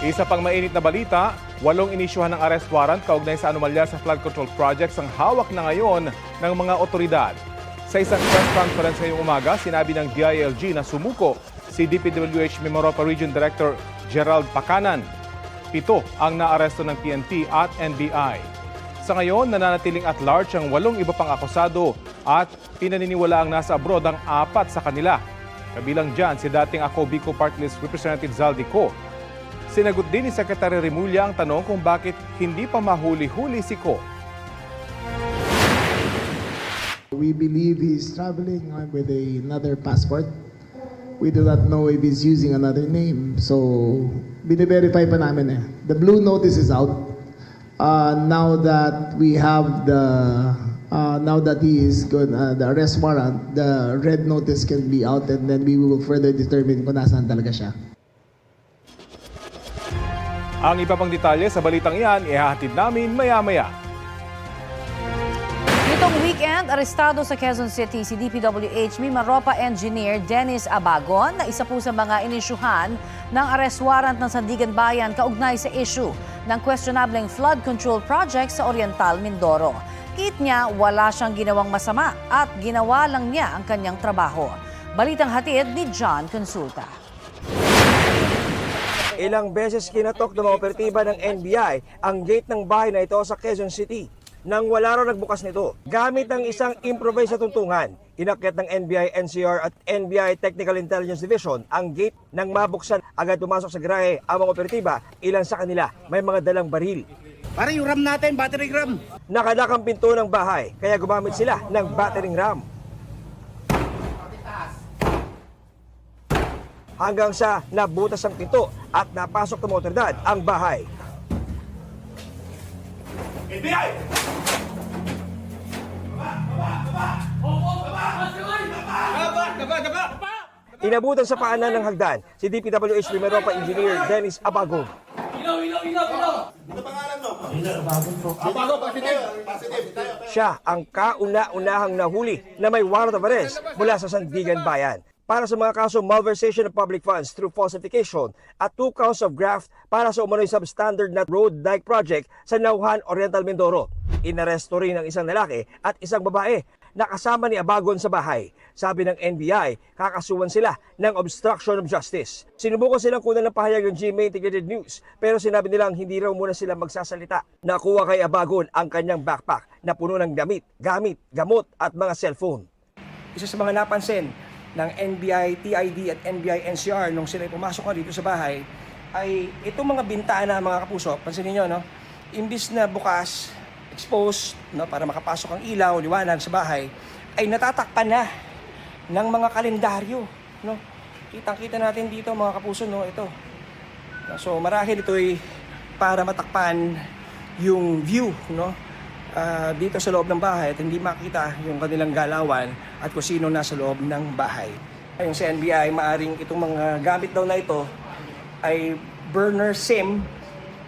Isa pang mainit na balita, walong inisyuhan ng arrest warrant kaugnay sa anomalya sa flood control projects ang hawak na ngayon ng mga otoridad. Sa isang press conference ngayong umaga, sinabi ng DILG na sumuko si DPWH Mimaropa Region Director Gerald Pakanan. Pito ang naaresto ng PNP at NBI. Sa ngayon, nananatiling at large ang walong iba pang akusado at pinaniniwala ang nasa abroad ang apat sa kanila. Kabilang dyan si dating Ako Bicol Party List Representative. Sinagot din ni Secretary Remulla ang tanong kung bakit hindi pa mahuli-huli si Ko. We believe he's traveling with another passport. We do not know if he's using another name. So, bine-verify pa namin eh. The blue notice is out. Uh, now that we have the, uh, now that he is good, uh, the arrest warrant, the red notice can be out and then we will further determine kung nasaan talaga siya. Ang iba pang detalye sa balitang iyan, ihahatid namin maya-maya. Nitong weekend, arestado sa Quezon City si DPWH Mimaropa Engineer Dennis Abagon na isa po sa mga inisyuhan ng arrest warrant ng Sandigan Bayan kaugnay sa issue ng questionableng flood control project sa Oriental Mindoro. Kit niya, wala siyang ginawang masama at ginawa lang niya ang kanyang trabaho. Balitang hatid ni John Consulta. Ilang beses kinatok ng mga operatiba ng NBI ang gate ng bahay na ito sa Quezon City. Nang wala raw nagbukas nito, gamit ng isang improvised na tuntungan, inakyat ng NBI NCR at NBI Technical Intelligence Division ang gate nang mabuksan agad pumasok sa garahe ang mga operatiba, ilan sa kanila may mga dalang baril. Parang yung RAM natin, battery RAM. Nakadakang pinto ng bahay, kaya gumamit sila ng battering ram. Hanggang sa nabutas ang pinto at napasok ng otoridad ang bahay. Inabutan sa paanan ng hagdan si DPWH Mimeropa Engineer Dennis Abagong. Siya ang kauna-unahang nahuli na may warrant of arrest mula sa Sandigan Bayan para sa mga kaso malversation of public funds through falsification at two counts of graft para sa umano'y substandard na road dike project sa Nauhan, Oriental Mindoro. Inaresto rin ang isang lalaki at isang babae na kasama ni Abagon sa bahay. Sabi ng NBI, kakasuhan sila ng obstruction of justice. Sinubukan silang kunan ng pahayag ng GMA Integrated News pero sinabi nilang hindi raw muna sila magsasalita. Nakuha kay Abagon ang kanyang backpack na puno ng damit, gamit, gamot at mga cellphone. Isa sa mga napansin ng NBI TID at NBI NCR nung sila pumasok na dito sa bahay ay itong mga bintana mga kapuso, pansinin nyo, no? Imbis na bukas, exposed, no, para makapasok ang ilaw, liwanag sa bahay, ay natatakpan na ng mga kalendaryo, no? Kitang-kita natin dito mga kapuso, no, ito. So marahil ito'y para matakpan yung view, no? Ah, dito sa loob ng bahay at hindi makita yung kanilang galawan at kung sino nasa loob ng bahay. Ayon sa NBI, maaring itong mga gamit daw na ito ay burner SIM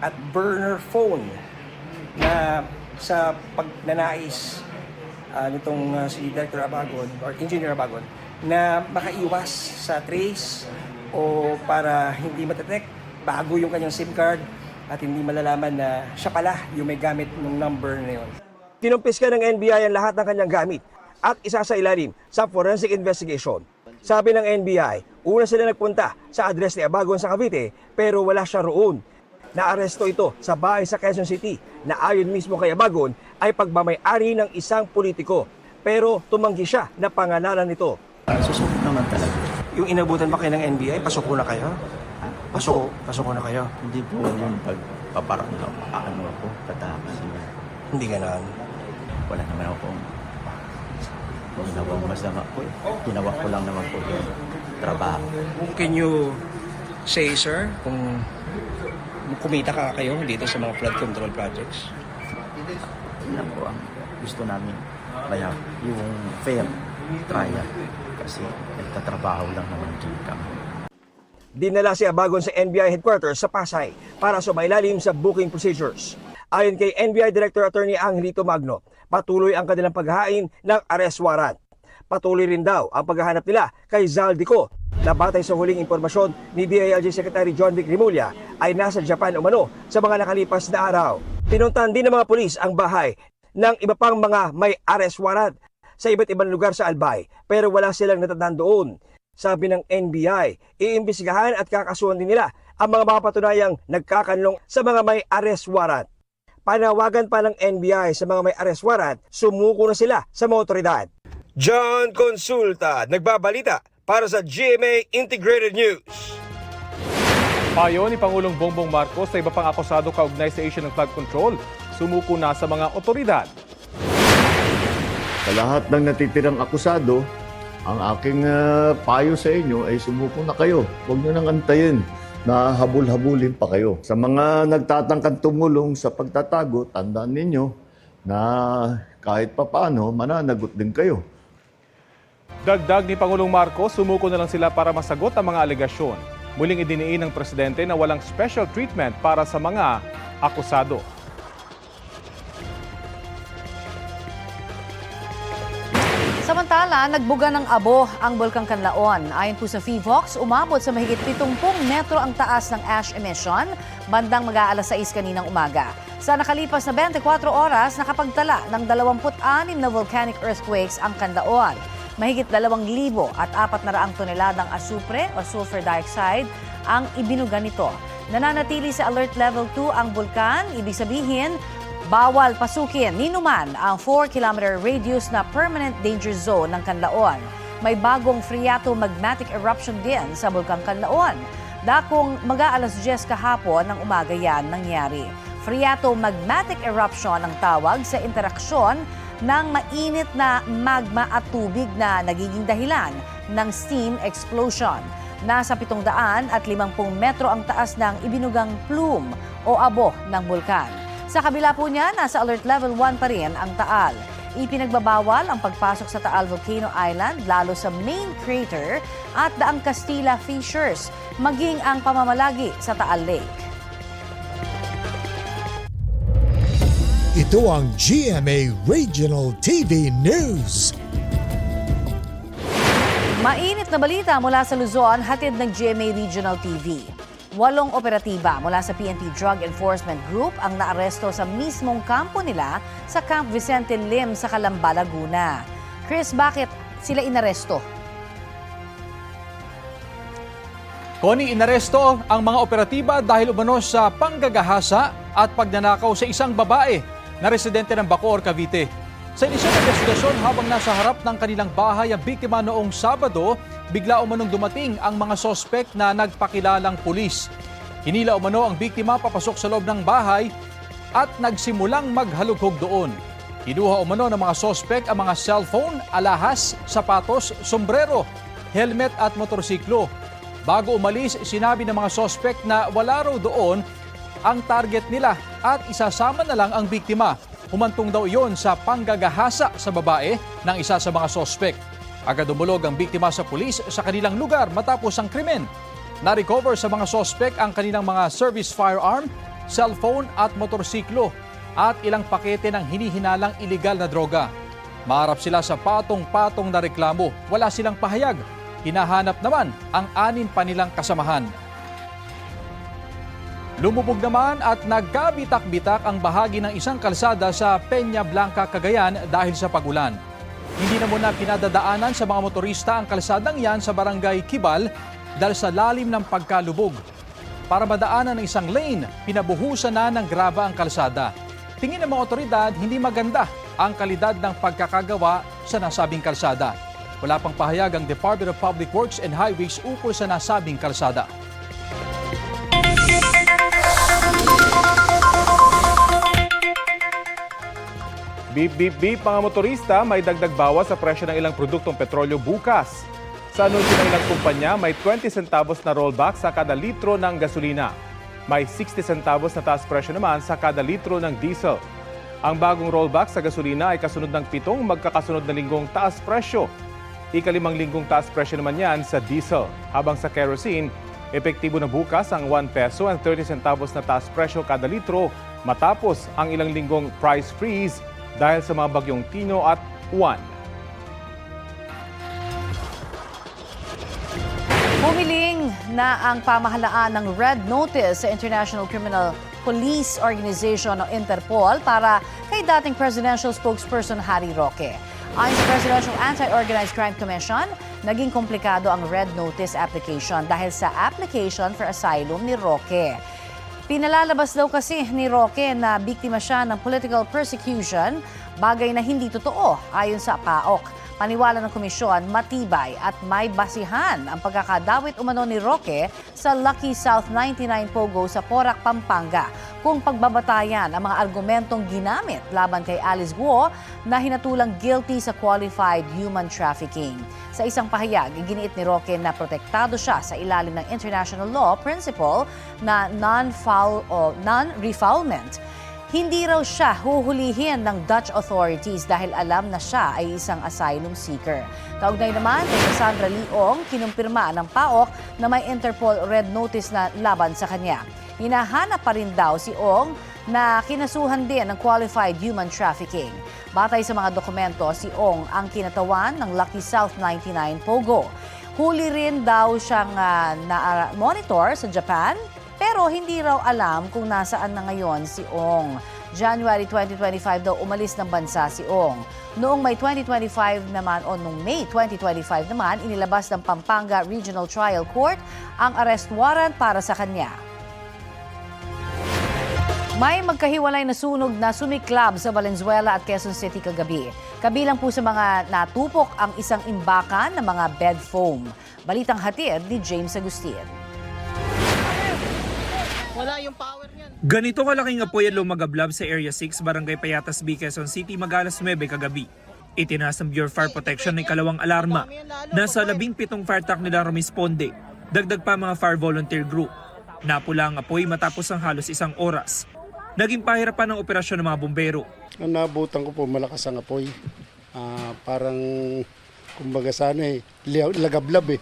at burner phone na sa pagnanais ah, nitong ah, si Director Abagon or Engineer Abagon na makaiwas sa trace o para hindi matetect bago yung kanyang SIM card at hindi malalaman na siya pala yung may gamit ng number na yun. Kinumpiska ng NBI ang lahat ng kanyang gamit at isa sa ilalim sa forensic investigation. Sabi ng NBI, una sila nagpunta sa address ni Abagon sa Cavite pero wala siya roon. Naaresto ito sa bahay sa Quezon City na ayon mismo kay Abagon ay pagmamay-ari ng isang politiko. Pero tumanggi siya na pangalanan nito. Susunod naman talaga. Yung inabutan ba kayo ng NBI, pasok ko na kayo? Pasok, pasok ko na kayo. Hindi po yung pagpaparamdam. Ano ako, katakas niya. Hindi ganon. Wala naman ako ginawang masama po. eh. Ginawa ko lang naman po yung trabaho. Can you say, sir, kung kumita ka kayo dito sa mga flood control projects? Lang po ang gusto namin. Kaya yung fair trial. Kasi nagtatrabaho lang naman din kami. Dinala si Abagon sa NBI headquarters sa Pasay para sumailalim sa booking procedures. Ayon kay NBI Director Attorney Angelito Magno, patuloy ang kanilang paghahain ng arrest warrant. Patuloy rin daw ang paghahanap nila kay Zaldico na batay sa huling impormasyon ni DILG Secretary John Vic Rimulya ay nasa Japan umano sa mga nakalipas na araw. Pinuntahan din ng mga pulis ang bahay ng iba pang mga may arrest warrant sa iba't ibang lugar sa Albay pero wala silang natatandaan doon. Sabi ng NBI, iimbestigahan at kakasuhan din nila ang mga mapatunayang nagkakanlong sa mga may arrest warrant. Panawagan pa ng NBI sa mga may arrest warrant, sumuko na sila sa mga otoridad. John Consulta, nagbabalita para sa GMA Integrated News. Payo ni Pangulong Bongbong Marcos sa iba pang akusado kaugnay sa issue ng flood control, sumuko na sa mga otoridad. Sa lahat ng natitirang akusado, ang aking ah, payo sa inyo ay sumuko na kayo. Huwag nyo nang antayin na habul-habulin pa kayo. Sa mga nagtatangkad tumulong sa pagtatago, tandaan ninyo na kahit papaano, mananagot din kayo. Dagdag ni Pangulong Marcos, sumuko na lang sila para masagot ang mga alegasyon. Muling idiniin ng presidente na walang special treatment para sa mga akusado. Samantala, nagbuga ng abo ang Bulkang Kanlaon. Ayon po sa FIVOX, umabot sa mahigit 70 metro ang taas ng ash emission bandang mag-aalas 6 kaninang umaga. Sa nakalipas na 24 oras, nakapagtala ng 26 na volcanic earthquakes ang Kanlaon. Mahigit 2,000 at 400 toneladang asupre o sulfur dioxide ang ibinuga nito. Nananatili sa alert level 2 ang bulkan, ibig sabihin Bawal pasukin ni Numan ang 4-kilometer radius na permanent danger zone ng Kanlaon. May bagong phreato-magmatic eruption din sa Bulkang Kanlaon. Dakong mag-aalas 10 kahapon ng umaga yan nangyari. Phreato-magmatic eruption ang tawag sa interaksyon ng mainit na magma at tubig na nagiging dahilan ng steam explosion. Nasa 700 at 50 metro ang taas ng ibinugang plume o abo ng bulkan. Sa kabila po niya, nasa alert level 1 pa rin ang Taal. Ipinagbabawal ang pagpasok sa Taal Volcano Island lalo sa main crater at Daang Castilla Fissures, maging ang pamamalagi sa Taal Lake. Ito ang GMA Regional TV News. Mainit na balita mula sa Luzon, hatid ng GMA Regional TV. Walong operatiba mula sa PNP Drug Enforcement Group ang naaresto sa mismong kampo nila sa Camp Vicente Lim sa Calamba, Laguna. Chris, bakit sila inaresto? Connie, inaresto ang mga operatiba dahil umano sa panggagahasa at pagnanakaw sa isang babae na residente ng Bacoor, Cavite. Sa inisyal na investigasyon habang nasa harap ng kanilang bahay ang biktima noong Sabado, bigla umanong dumating ang mga sospek na nagpakilalang pulis. Hinila umano ang biktima papasok sa loob ng bahay at nagsimulang maghalughog doon. Kinuha umano ng mga sospek ang mga cellphone, alahas, sapatos, sombrero, helmet at motorsiklo. Bago umalis, sinabi ng mga sospek na wala raw doon ang target nila at isasama na lang ang biktima. Humantong daw iyon sa panggagahasa sa babae ng isa sa mga sospek. Agad umulog ang biktima sa pulis sa kanilang lugar matapos ang krimen. Na-recover sa mga sospek ang kanilang mga service firearm, cellphone at motorsiklo at ilang pakete ng hinihinalang iligal na droga. Maharap sila sa patong-patong na reklamo. Wala silang pahayag. Hinahanap naman ang anin pa nilang kasamahan. Lumubog naman at nagkabitak-bitak ang bahagi ng isang kalsada sa Peña Blanca, Cagayan dahil sa pagulan. Hindi na muna pinadadaanan sa mga motorista ang kalsadang yan sa barangay Kibal dahil sa lalim ng pagkalubog. Para madaanan ng isang lane, pinabuhusan na ng graba ang kalsada. Tingin ng mga otoridad, hindi maganda ang kalidad ng pagkakagawa sa nasabing kalsada. Wala pang pahayag ang Department of Public Works and Highways ukol sa nasabing kalsada. Beep, beep, beep mga motorista, may dagdag bawas sa presyo ng ilang produktong petrolyo bukas. Sa anunsyo ng ilang kumpanya, may 20 centavos na rollback sa kada litro ng gasolina. May 60 centavos na taas presyo naman sa kada litro ng diesel. Ang bagong rollback sa gasolina ay kasunod ng pitong magkakasunod na linggong taas presyo. Ikalimang linggong taas presyo naman yan sa diesel. Habang sa kerosene, epektibo na bukas ang 1 peso and 30 centavos na taas presyo kada litro matapos ang ilang linggong price freeze dahil sa mga bagyong Tino at Juan. Humiling na ang pamahalaan ng Red Notice sa International Criminal Police Organization o Interpol para kay dating presidential spokesperson Harry Roque. Ayon sa Presidential Anti-Organized Crime Commission, naging komplikado ang Red Notice application dahil sa application for asylum ni Roque. Pinalalabas daw kasi ni Roque na biktima siya ng political persecution, bagay na hindi totoo ayon sa PAOK. Paniwala ng komisyon, matibay at may basihan ang pagkakadawit umano ni Roque sa Lucky South 99 Pogo sa Porac, Pampanga kung pagbabatayan ang mga argumentong ginamit laban kay Alice Guo na hinatulang guilty sa qualified human trafficking. Sa isang pahayag, iginiit ni Roque na protektado siya sa ilalim ng international law principle na non-foul o non-refoulement. Hindi raw siya huhulihin ng Dutch authorities dahil alam na siya ay isang asylum seeker. Kaugnay naman kay Cassandra Leong, kinumpirma ng PAOK na may Interpol Red Notice na laban sa kanya. Hinahanap pa rin daw si Ong na kinasuhan din ng qualified human trafficking. Batay sa mga dokumento, si Ong ang kinatawan ng Lucky South 99 Pogo. Huli rin daw siyang ah, na-monitor sa Japan pero hindi raw alam kung nasaan na ngayon si Ong. January 2025 daw umalis ng bansa si Ong. Noong May 2025 naman o noong May 2025 naman inilabas ng Pampanga Regional Trial Court ang arrest warrant para sa kanya. May magkahiwalay na sunog na sumiklab sa Valenzuela at Quezon City kagabi. Kabilang po sa mga natupok ang isang imbakan ng mga bed foam. Balitang hatid ni James Agustin. Ganito kalaking apoy ang lumagablab sa Area 6, Barangay Payatas B, Quezon City, magalas 9 kagabi. Itinaas ng Bureau of Fire Protection ng kalawang alarma. Nasa labing pitong fire truck nila rumisponde. Dagdag pa mga fire volunteer group. Napula ang apoy matapos ang halos isang oras. Naging pahirapan ang operasyon ng mga bumbero. Ang nabutan ko po, malakas ang apoy. Ah, parang, kumbaga sana eh, lagablab eh.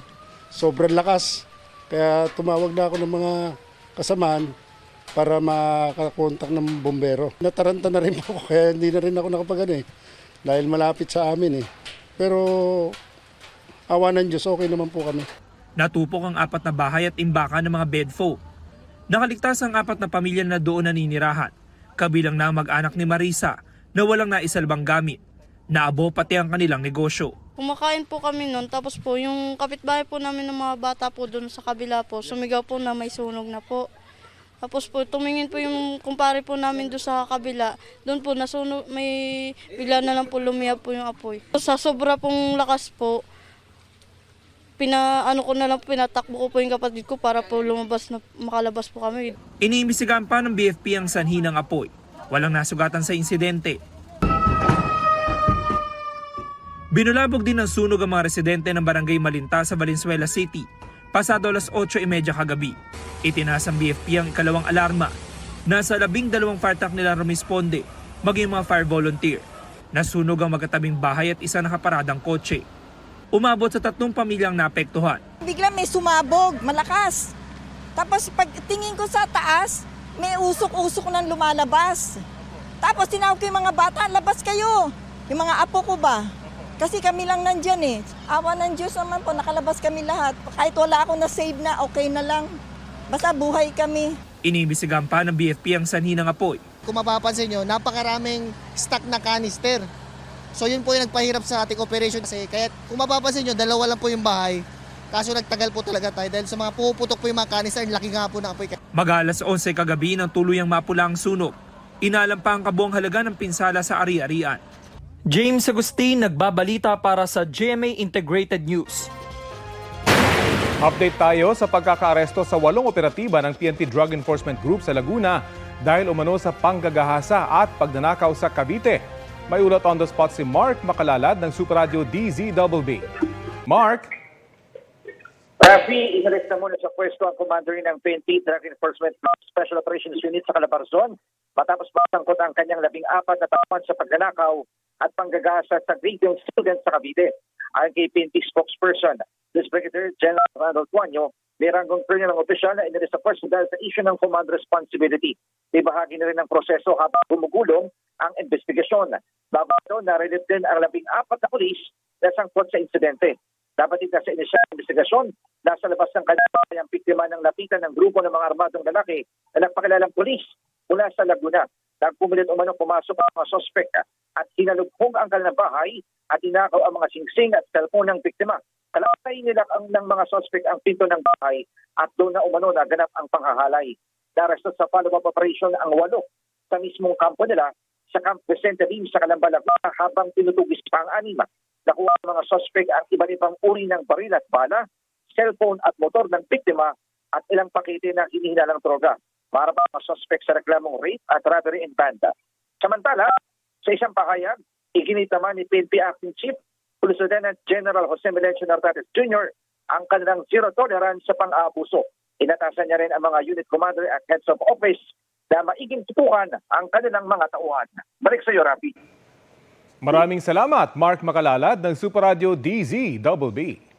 Sobrang lakas. Kaya tumawag na ako ng mga kasamaan para makakontak ng bombero. Nataranta na rin ako, kaya hindi na rin ako nakapagano eh. Dahil malapit sa amin eh. Pero, awa ng Diyos, okay naman po kami. Natupok ang apat na bahay at imbakan ng mga bed foam. Nakaligtas ang apat na pamilya na doon naninirahan. Kabilang na mag-anak ni Marisa na walang naisalbang gamit. Naabo pati ang kanilang negosyo. Kumakain po kami noon, tapos po yung kapitbahay po namin ng mga bata po doon sa kabila po, sumigaw po na may sunog na po. Tapos po tumingin po yung kumpare po namin doon sa kabila, doon po nasunog, may bigla na lang po lumiyab po yung apoy. Sa sobra pong lakas po, pina, ano ko na lang, pinatakbo ko po yung kapatid ko para po lumabas na, makalabas po kami. Iniimbisigahan pa ng BFP ang sanhi ng apoy. Walang nasugatan sa insidente. Binulabog din ng sunog ang mga residente ng barangay Malinta sa Valenzuela City pasado alas 8.30 kagabi. Itinaas ang BFP ang ikalawang alarma. Nasa labing dalawang fire truck nila rumisponde, maging mga fire volunteer. Nasunog ang magkatabing bahay at isa nakaparadang kotse. Umabot sa tatlong pamilyang naapektuhan. Bigla may sumabog, malakas. Tapos pagtingin ko sa taas, may usok-usok nang lumalabas. Tapos tinawag ko yung mga bata, labas kayo. Yung mga apo ko ba? Kasi kami lang nandyan eh. Awa ng Diyos naman po, nakalabas kami lahat. Kahit wala ako na-save na, okay na lang. Basta buhay kami. Iniimbisigahan pa ng BFP ang sanhi ng apoy. Kung mapapansin nyo, napakaraming stock na canister. So yun po yung nagpahirap sa ating operation kasi kaya kung mapapansin nyo, dalawa lang po yung bahay. Kaso nagtagal po talaga tayo dahil sa mga puputok po yung mga canister, laki nga po ng apoy. Magalas 11 kagabi nang tuluyang mapula ang sunog. Inalam pa ang kabuang halaga ng pinsala sa ari-arian. James Agustin nagbabalita para sa GMA Integrated News. Update tayo sa pagkakaaresto sa walong operatiba ng PNP Drug Enforcement Group sa Laguna dahil umano sa panggagahasa at pagnanakaw sa Cavite. May ulat on the spot si Mark Makalalad ng Super Radio DZBB. Mark? Rafi, inaresta muna sa pwesto ang commander ng PNP Drug Enforcement Special Operations Unit sa Calabarzon matapos masangkot ang kanyang labing apat na taon sa pagnanakaw at panggagasa sa grade young student sa Cavite. Ayon kay PNP spokesperson, this Brigadier General Ronald Tuanyo, may ranggong colonel ang opisyal na pwesto dahil sa issue ng command responsibility. May bahagi na rin ng proseso habang gumugulong ang investigasyon. Babado na relate din ang labing apat na pulis na sangkot sa insidente. Dapat ito sa inisyal investigasyon, nasa labas ng kanyang bahay ang biktima ng lapitan ng grupo ng mga armadong lalaki na nagpakilalang pulis mula sa Laguna. Nagpumilit umano pumasok ang mga sospek at hinalubhong ang kanilang at inakaw ang mga singsing at cellphone ng biktima. Kalakay nila ang ng mga sospek ang pinto ng bahay at doon na umano naganap ang panghahalay. Darestot sa follow-up operation ang walo sa mismong kampo nila sa Camp Vicente Lim sa Calamba, Laguna habang tinutugis pa ang anima. Nakuha ang mga sospek ang iba't ibang uri ng baril at bala, cellphone at motor ng biktima at ilang pakete ng hinihinalang droga para pa mga sospek sa reklamong rape at robbery in banda. Samantala, sa isang pahayag, iginit naman ni PNP Acting Chief Police Lieutenant General Jose Melencio Nartates Jr. ang kanilang zero tolerance sa pang-aabuso. Inatasan niya rin ang mga unit commander at heads of office na maiging tutukan ang kanilang mga tauhan. Balik sa iyo, Rafi. Maraming salamat, Mark Makalalad ng Super Radio DZBB.